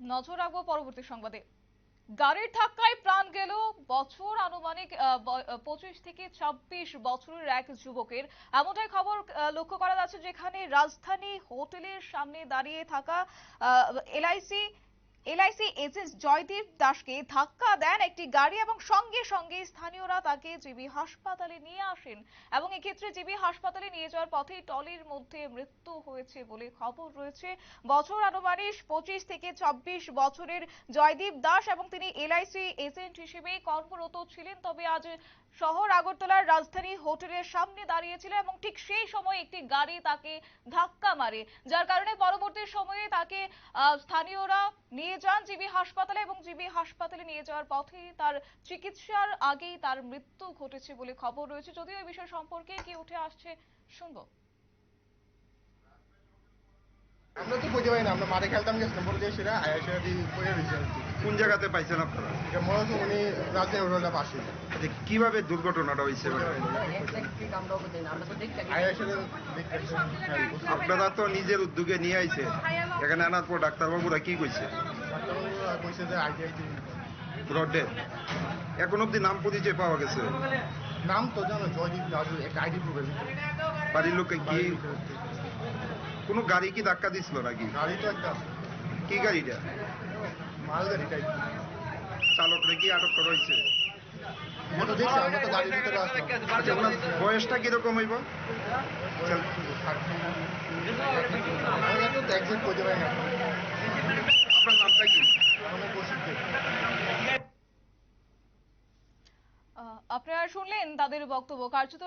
নজর রাখব পরবর্তী সংবাদে। গাড়ির ধাক্কায় প্রাণ গেল বছর আনুমানিক পঁচিশ থেকে ছাব্বিশ বছরের এক যুবকের। এমনটাই খবর লক্ষ্য করা যাচ্ছে যেখানে রাজধানী হোটেলের সামনে দাঁড়িয়ে থাকা এলআইসি এলআইসি এজেন্ট জয়দীপ দাসকে ধাক্কা দেন একটি গাড়ি এবং সঙ্গে সঙ্গে স্থানীয়রা তাকে জিবি হাসপাতালে নিয়ে আসেন। এবং এক্ষেত্রে জিবি হাসপাতালে নিয়ে যাওয়ার পথে টলির মধ্যে মৃত্যু হয়েছে বলে খবর রয়েছে। বছর আনুমানিক পঁচিশ থেকে চব্বিশ বছরের জয়দীপ দাস এবং তিনি এলআইসি এজেন্ট হিসেবে কর্মরত ছিলেন। তবে আজ শহর আগরতলার রাজধানী হোটেলের সামনে দাঁড়িয়েছিল এবং ঠিক সেই সময় একটি গাড়ি তাকে ধাক্কা মারে। যার কারণে পরবর্তী সময়ে তাকে স্থানীয়রা নিয়ে যান জিবি হাসপাতালে এবং জিবি হাসপাতালে নিয়ে যাওয়ার পথে তার চিকিৎসার আগেই তার মৃত্যু ঘটেছে বলে খবর রয়েছে। যদিও এই বিষয় সম্পর্কে কি উঠে আসছে, শুনব। আমরা তো বুঝতে পারি না, আমরা মাঠে খেলতাম বলে দিয়ে সেটা সেটা আর কি। কোন জায়গাতে পাইছেন আপনারা? এটা হচ্ছে উনি রাজধানী পাশে। যে কীভাবে দুর্ঘটনাটা হয়েছে হ্যাঁ, আপনারা তো নিজের উদ্যোগে নিয়ে আইছে এখানে আনার পর ডাক্তারবাবুরা কি কইছে? রডের এখন অব্দি নাম পরিচয় পাওয়া গেছে? নাম তো জানো জয়দীপ দাদু একটা আইডি প্রুফের বাড়ির লোকে কি কোনো গাড়ি কি ধাক্কা দিছিল নাকি? গাড়ি তো একটা কি গাড়িটা? মাল গাড়ি টাইপ চালক কি আটক করা হয়েছে। আচ্ছা বয়সটা কীরকম হইব? আমি এত তো একজ্যাক্ট করতে পারি না আপনার নামটা কি আমি বসিত আহ, আপনারা শুনলেন তাদের বক্তব্য। কার্যত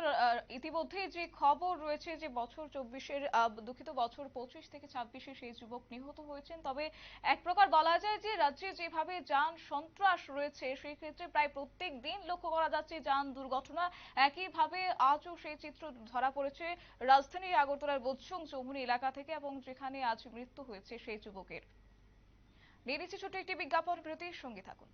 ইতিমধ্যে যে খবর রয়েছে যে বছর চব্বিশের দুঃখিত বছর পঁচিশ থেকে ছাব্বিশে সেই যুবক নিহত হয়েছেন, তবে এক প্রকার বলা যায় যে রাজ্যে যেভাবে যান সন্ত্রাস রয়েছে, সেই ক্ষেত্রে প্রায় প্রত্যেক দিন লক্ষ্য করা যাচ্ছে যান দুর্ঘটনা। একইভাবে আজও সেই চিত্র ধরা পড়েছে রাজধানীর আগরতলার বোধসং চৌমুনি এলাকা থেকে এবং যেখানে আজ মৃত্যু হয়েছে সেই যুবকের। নিয়ে নিচ্ছি ছোট্ট একটি বিজ্ঞাপন, বিরতির সঙ্গে থাকুন।